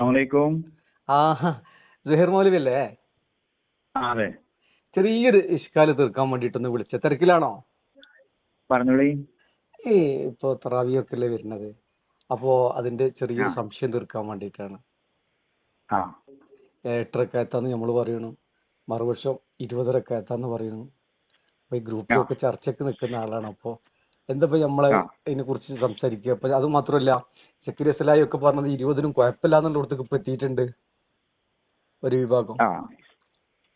അസ്സലാമലൈക്കും. ആ സുഹൈർ മൗലവി അല്ലേ അതെ. ചെറിയൊരു ഇഷ്കാൽ തീർക്കാൻ വേണ്ടിട്ടൊന്ന് വിളിച്ച. തിരക്കിലാണോ? പറഞ്ഞോളി. ഏ ഇപ്പൊ തറാവിയൊക്കെ അല്ലേ വരുന്നത്. അപ്പോ അതിന്റെ ചെറിയൊരു സംശയം തീർക്കാൻ വേണ്ടിട്ടാണ് നമ്മൾ നമ്മൾ പറയണു. മറുപക്ഷം ഇരുപതരക്കാത്താന്ന് പറയണു. അപ്പൊ ഈ ഗ്രൂപ്പിലൊക്കെ ചർച്ചയ്ക്ക് നിൽക്കുന്ന ആളാണ്. അപ്പോ എന്താ ഇപ്പൊ നമ്മളെ. ഇതിനെ കുറിച്ച് സംസാരിക്കുക? അപ്പൊ അത് മാത്രമല്ല സെക്യൂരി അസലായി ഒക്കെ പറഞ്ഞത് ഇരുപതിനും കുഴപ്പമില്ലാന്നുള്ളടത്തേക്ക് ഇപ്പൊ എത്തിയിട്ടുണ്ട് ഒരു വിഭാഗം.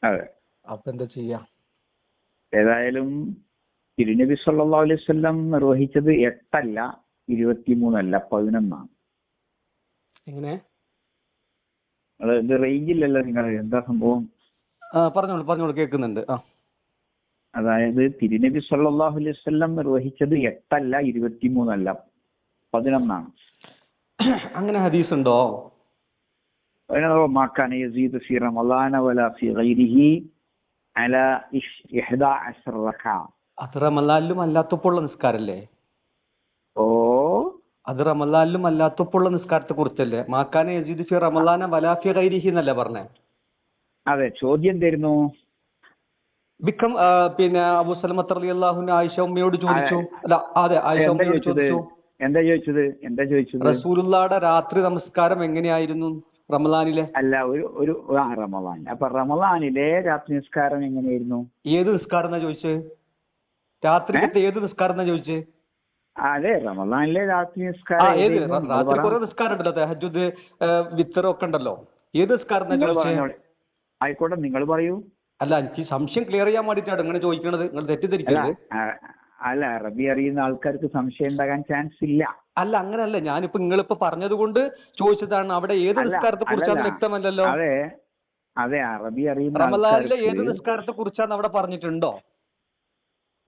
അതെ. അപ്പൊ എന്താ ചെയ്യാ? ഏതായാലും തിരുനബി സല്ലാ അലൈവല്ലം നിർവഹിച്ചത് എട്ടല്ല ഇരുപത്തിമൂന്നല്ല പതിനൊന്നാണ്. എങ്ങനെ? ഇത് റേഞ്ചില്ലല്ലോ നിങ്ങൾ എന്താ സംഭവം? പറഞ്ഞോളൂ പറഞ്ഞോളൂ കേൾക്കുന്നുണ്ട്. ആ. അതായത് തിരുനബി സല്ലല്ലാഹു അലൈവല്ലം നിർവഹിച്ചത് എട്ടല്ല ഇരുപത്തിമൂന്നല്ല പതിനൊന്നാണ്. അങ്ങനെ ഹദീസ് ഉണ്ടോ മാക്കാൻ യസീദ് വല ഫി ഗൈരിഹി അല ഇഷ് ഇഹ്ദാ അശ്റ റക്അ അത് റമലാലിലും അല്ലാത്തപ്പോഴുള്ള നിസ്കാരല്ലേ? ഓ. അത് റമലാലിലും അല്ലാത്തപ്പോഴുള്ള നിസ്കാരത്തെ കുറിച്ചല്ലേ? മാക്കാനെ യസീദ് ഫി റമലാന വലാഫി ഗൈരിഹി എന്നല്ലേ പറഞ്ഞേ? അതെ ചോദ്യം തരുന്നു ബിക്കം പിന്നെ അബു സലമത്ത് അലി ആയിഷ ഉമ്മയോട് ചോദിച്ചു. അല്ല അതെ ആയിഷ ഉമ്മയോട് ചോദിച്ചു. എന്താ ചോദിച്ചത്? എന്താ ചോദിച്ചത്? റസൂലുള്ളാടെ രാത്രി നമസ്കാരം എങ്ങനെയായിരുന്നു റമലാനിലെ? അല്ല ഒരു ഒരു ആ റമളാൻ അപ്പൊ റമളാനിലെ രാത്രി നിസ്കാരം എങ്ങനെയായിരുന്നു? ഏത് നിസ്കാരം എന്നാ ചോദിച്ചത് രാത്രിക്കത്തെ ഏത് നിസ്കാരം എന്നാ ചോദിച്ചത് അതെ റമളാനിലെ രാത്രി നിസ്കാരം ഏത് രാത്രി. കുറെ നിസ്കാരം ഉണ്ടല്ലോ തെഹജുദ് വിത്തറും ഒക്കെ ഉണ്ടല്ലോ. ഏത് നിസ്കാരം എന്നാ ചോദിച്ചത് ആയിക്കോട്ടെ നിങ്ങൾ പറയൂ. അല്ല എനിക്ക് സംശയം ക്ലിയർ ചെയ്യാൻ വേണ്ടിട്ടാണ് ഇങ്ങനെ ചോദിക്കണത്. നിങ്ങൾ ആ, അല്ല അറബി അറിയുന്ന ആൾക്കാർക്ക് സംശയം ഉണ്ടാകാൻ ചാൻസ് ഇല്ല. അല്ല അങ്ങനല്ല. ഞാനിപ്പോ നിങ്ങളിപ്പോ പറഞ്ഞത് കൊണ്ട് ചോദിച്ചതാണ്. അവിടെ ഏത് നിസ്കാരത്തെ കുറിച്ചാണ് വ്യക്തമല്ലല്ലോ? അതെ അതെ അറബി അറിയുന്ന റമലാനിലെ ഏത് നിസ്കാരത്തെ കുറിച്ചാണ് അവിടെ പറഞ്ഞിട്ടുണ്ടോ?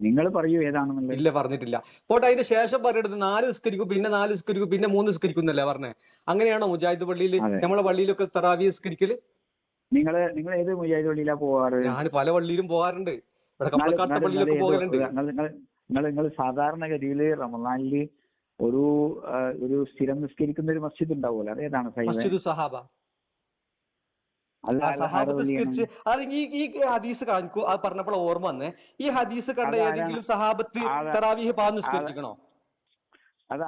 നിങ്ങൾ പറയൂ ഏതാണെന്നുള്ളത്. ഇല്ല പറഞ്ഞിട്ടില്ല. പോട്ടെ അതിന്റെ ശേഷം പറയണത് നാല് നിസ്കരിക്കും പിന്നെ നാല് നിസ്കരിക്കും പിന്നെ മൂന്ന് നിസ്കരിക്കും എന്നല്ലേ പറഞ്ഞേ? അങ്ങനെയാണോ മുജാഹിദ് പള്ളിയിൽ. നമ്മളെ പള്ളിയിലൊക്കെ തറാവി നിസ്കരിക്കൽ? നിങ്ങൾ നിങ്ങൾ ഏത് മുജാഹിദ് പള്ളിയിലാ പോവാറ്? ഞാൻ പല പള്ളിയിലും പോകാറുണ്ട് ഇവിടെ കമ്പളക്കാട്ട പള്ളിയിലൊക്കെ പോകലുണ്ട്. നിങ്ങൾ നിങ്ങൾ സാധാരണഗതിയിൽ റമദാനിൽ ഒരു ഒരു സ്ഥിരം നിസ്കരിക്കുന്ന ഒരു മസ്ജിദ് ഉണ്ടാവുമല്ലോ? അത് ഏതാണ് സൈബ് സഹാബ. അത് ഈ ഈ ഹദീസ് കാണിക്കൂ. അത് പറഞ്ഞപ്പോൾ ഓർമ്മ വന്നേ. ഈ ഹദീസ് കണ്ട? ഏതെങ്കിലും സഹാബത്ത് തറാവീഹ് പാ നിസ്കരിക്കണോ അല്ല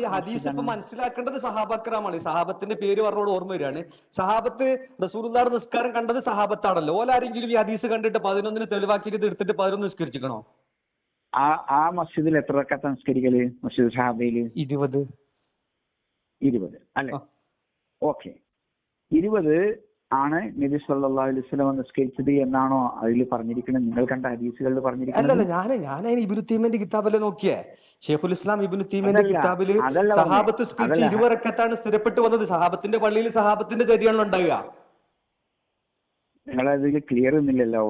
ഈ ഹദീസ് ഇപ്പൊ? മനസ്സിലാക്കേണ്ടത് സഹാബക്രമാണ് സഹാബത്തിന്റെ പേര് പറഞ്ഞോട് ഓർമ്മ വരികയാണ്. സഹാബത്ത് റസൂർദാർ നിസ്കാരം കണ്ടത് സഹാബത്താണല്ലോ. ഓലാരെങ്കിലും ഈ ഹദീസ് കണ്ടിട്ട് പതിനൊന്നിന് തെളിവാക്കിയിട്ട് എടുത്തിട്ട് പതിനൊന്ന് നിസ്കരിച്ചിക്കണോ ആ ആ മസ്ജിദിൽ എത്ര റക്കത്ത നിസ്കരിക്കൽ മസ്ജിദ് ഷാബയിൽ ഇരുപത്. ഇരുപത് അല്ലെ. ഓക്കെ. ഇരുപത് ആണ് നബി സല്ലല്ലാഹു അലൈഹി വസല്ലം നിസ്കരിച്ചത് എന്നാണോ അതിൽ പറഞ്ഞിരിക്കുന്നത്? നിങ്ങൾ കണ്ട ഹദീസുകളിൽ പറഞ്ഞിരിക്കുന്നത്? ഞാൻ ഞാൻ ഇബിനു തീമന്റെ കിതാബല്ലേ നോക്കിയേ? ഷെയ്ഖുൽ ഇസ്ലാം ഇബ്നു തീമന്റെ കിതാബിൽ കിതാബിൽ. സഹാബത്ത് അതല്ല. ഇരുവറക്കത്താണ് സ്ഥിരപ്പെട്ട് വന്നത്. സഹാബത്തിന്റെ പള്ളിയിൽ സഹാബത്തിന്റെ ചര്യാണ് ഉണ്ടാവുക. നിങ്ങൾ അതിൽ ക്ലിയർ ഒന്നുമില്ലല്ലോ.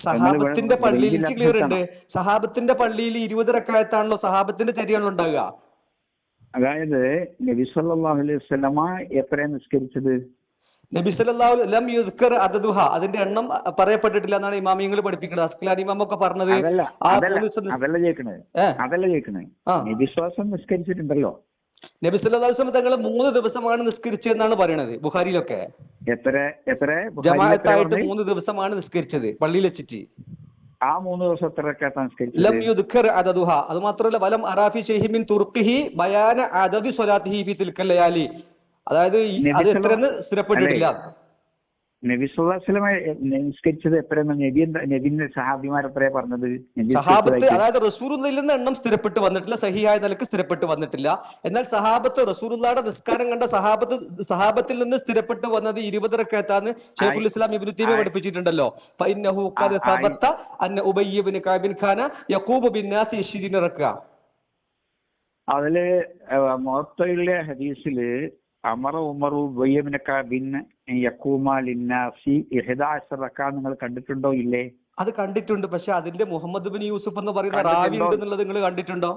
സഹാബത്തിന്റെ പള്ളിയിൽ എനിക്ക് ക്ലിയർ ഉണ്ട്. സഹാബത്തിന്റെ പള്ളിയിൽ ഇരുപത് റക്കായത്താണല്ലോ സഹാബത്തിന്റെ ചര്യമാണല്ലോ ഉണ്ടാകുക അതായത് നബി സല്ലല്ലാഹു അലൈഹി വസല്ലമ എത്രയാണ് നിസ്കരിച്ചത്? നബി സല്ലല്ലാഹു ലം യുസ്കർ അദദുഹ അതിന്റെ എണ്ണം പറയപ്പെട്ടിട്ടില്ല എന്നാണ് ഇമാമിയങ്ങൾ പഠിപ്പിക്കുന്നത്. അസ്കലാൻ ഇമാം ഒക്കെ പറഞ്ഞത് അതല്ല അതല്ല അതല്ല ചോദിക്കണത് നബി അതല്ല ആ. നബിശ്വാസം നിസ്കരിച്ചിട്ടുണ്ടല്ലോ. നബി സല്ലല്ലാഹു അലൈഹി വസല്ലം തങ്ങൾ മൂന്ന് ദിവസമാണ് നിസ്കരിച്ചതെന്നാണ് പറയുന്നത് ബുഖാരിയിലൊക്കെ. എത്ര എത്ര? ജമാഅത്തായിട്ട്? മൂന്ന് ദിവസമാണ് നിസ്കരിച്ചത് പള്ളിയിൽ വെച്ചിട്ട്. ആ മൂന്ന് ദിവസം എത്ര ലം നിസ്കരിച്ചത്? യുദ്ഖർ അദദുഹ അത് മാത്രമല്ല വലം അറാഫി ഷെയ്ഹി മിൻ തുർക്കിഹി ബയാന അദദി സ്വലാത്തിഹി ഫി തിൽക്കൽ ലയാലി. അതായത് അത് എത്രയെന്ന് സ്ഥിരപ്പെട്ടിട്ടില്ല. നബി വസല്ലമ നിസ്കരിച്ചത് എത്രയെന്ന് നബി എന്താ നബിന്റെ പറഞ്ഞത്? സഹാബത്ത് അതായത് എണ്ണം സ്ഥിരപ്പെട്ട് വന്നിട്ടില്ല സഹിയായ നിലയ്ക്ക് സ്ഥിരപ്പെട്ട് വന്നിട്ടില്ല. എന്നാൽ സഹാബത്ത് റസൂറുല്ലാടെ നിസ്കാരം കണ്ട സഹാബത്ത് സഹാബത്തിൽ നിന്ന് സ്ഥിരപ്പെട്ട് വന്നത് ഇരുപത് റക്കത്താന്ന് ഷെയ്ഖുൽ ഇസ്ലാം ഇബ്നു തീമി. പഠിപ്പിച്ചിട്ടുണ്ടല്ലോ. ഖദ് സബത്ത അന്ന ഉബയ്യ ഇബ്നു ഖാന യഖൂബു ബിന്നാസി 20 റക്ക. അതിൽ മൊത്തയിലെ ഹദീസിൽ അമറ ഉമറു ബയ്യമിനക്ക ബിൻ യക്കൂമ ലിന്നാസി ഇഹദാശ റക്ക നിങ്ങൾ കണ്ടിട്ടുണ്ടോ? ഇല്ലേ? അത് കണ്ടിട്ടുണ്ട്. പക്ഷെ അതിന്റെ മുഹമ്മദ് ബിൻ യൂസുഫ് എന്ന് പറയുന്ന റാവി കണ്ടിട്ടുണ്ടോ? ഉണ്ടെന്നുള്ളത് നിങ്ങൾ കണ്ടിട്ടുണ്ടോ?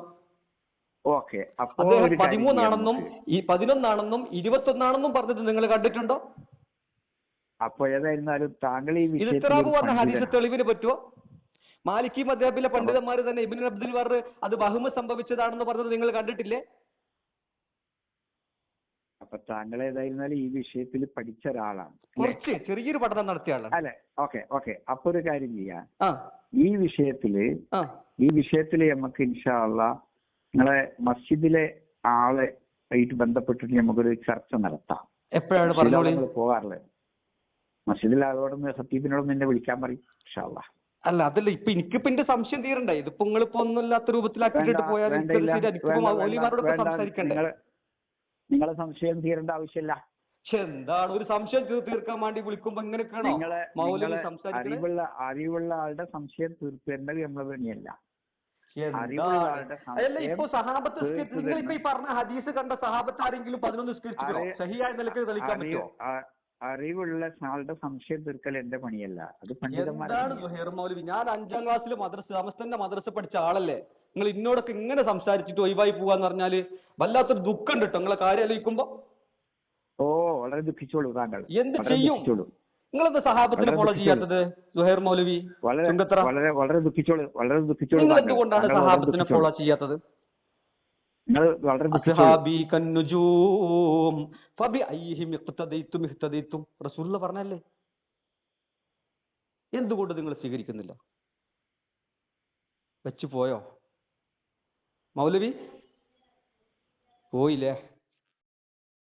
ഓക്കെ. അപ്പോ അദ്ദേഹം ഒരു കാര്യം ചെയ്യാം. പതിമൂന്നാണെന്നും. ഈ പതിനൊന്നാണെന്നും ഇരുപത്തൊന്നാണെന്നും പറഞ്ഞത് നിങ്ങൾ കണ്ടിട്ടുണ്ടോ? അപ്പൊ ഏതായിരുന്നാലും താങ്കൾ ഈ ഒരു പറഞ്ഞ ഹദീസ്. തെളിവിന് പറ്റുമോ മാലിക്കി മദ്ഹബിലെ പണ്ഡിതന്മാർ തന്നെ ഇബിൻ അബ്ദുൽ വർ അത് ബഹുമ സംഭവിച്ചതാണെന്ന് പറഞ്ഞത് നിങ്ങൾ കണ്ടിട്ടില്ലേ? അപ്പൊ താങ്കൾ ഏതായിരുന്നാലും ഈ വിഷയത്തിൽ പഠിച്ച ഒരാളാണ്. കുറച്ച് ചെറിയൊരു പഠനം നടത്തിയ ആളാണ്. അല്ലെ? Okay okay. അപ്പൊ ഒരു കാര്യം ചെയ്യാം. ഈ വിഷയത്തിൽ ഈ വിഷയത്തിൽ നമുക്ക് ഇൻഷാള്ള നിങ്ങളെ മസ്ജിദിലെ ആളെ ആയിട്ട് ബന്ധപ്പെട്ടിട്ട് നമുക്കൊരു ചർച്ച നടത്താം. എപ്പോഴാണ് പറഞ്ഞോളൂ? പോകാറില്ലേ? മസ്ജിദിലെ ആളോടൊന്ന് സത്യത്തിനോടൊന്ന് എന്നെ വിളിക്കാൻ പറയും ഇൻഷാള്ള അല്ല അതല്ല ഇപ്പൊ എനിക്കിപ്പോ എന്റെ സംശയം തീരണ്ടേ? ഇതിപ്പോ നിങ്ങളിപ്പോ ഒന്നുമില്ലാത്ത രൂപത്തിലാക്കിയിട്ട് പോയാൽ. സംസാരിക്കണ്ടേ? നിങ്ങൾ സംശയം തീരേണ്ട ആവശ്യമില്ല. പക്ഷെ എന്താണ് ഒരു സംശയം തീർക്കാൻ വേണ്ടി വിളിക്കുമ്പോ ഇങ്ങനെയൊക്കെയാണോ? നിങ്ങളെ മൗലവി നിങ്ങളെ സംസാരിക്കുന്നത് അറിവുള്ള അറിവുള്ള ആളുടെ സംശയം തീർത്തേണ്ടത് നമ്മളെ പണിയല്ല. അറിവുള്ള? ആളുടെ ഇപ്പൊ സഹാബത്ത് നിങ്ങൾ ഇപ്പൊ ഈ പറഞ്ഞ ഹദീസ് കണ്ട സഹാബത്ത് ആരെങ്കിലും പതിനൊന്ന് നിസ്കരിച്ചിട്ടോ സഹിയായ നിലയ്ക്ക് തെളിയിക്കാൻ അറിവ് പറ്റുമോ അറിവുള്ള ആളുടെ സംശയം തീർക്കൽ എന്റെ പണിയല്ല. അത് പണ്ഡിതന്മാരാണ് മൗലവി? ഞാൻ അഞ്ചാം ക്ലാസ്സിൽ മദ്രസ സമസ്തന്റെ മദ്രസ പഠിച്ച ആളല്ലേ? നിങ്ങൾ ഇന്നോടൊക്കെ ഇങ്ങനെ സംസാരിച്ചിട്ട് ഒഴിവായി പോവാന്ന് പറഞ്ഞാൽ വല്ലാത്തൊരു ദുഃഖം ഉണ്ട് കേട്ടോ നിങ്ങളെ കാര്യം ആലോചിക്കുമ്പോ. ഓ വളരെ ദുഃഖിച്ചോളൂ താങ്കൾ. എന്ത് ചെയ്യും? നിങ്ങളെന്താ സഹാബത്തിനെ ഫോളോ. ചെയ്യാത്തത്? സുഹൈർ മൗലവി വളരെ വളരെ വളരെ ദുഃഖിച്ചോളൂ വളരെ ദുഃഖിച്ചോളൂ നിങ്ങൾ. എന്തുകൊണ്ടാണ് സഹാബത്തിനെ ഫോളോ ചെയ്യാത്തത്? പറഞ്ഞല്ലേ? എന്തുകൊണ്ട് നിങ്ങൾ സ്വീകരിക്കുന്നില്ല? വെച്ചു പോയോ? മൗലവി? പോയില്ലേ?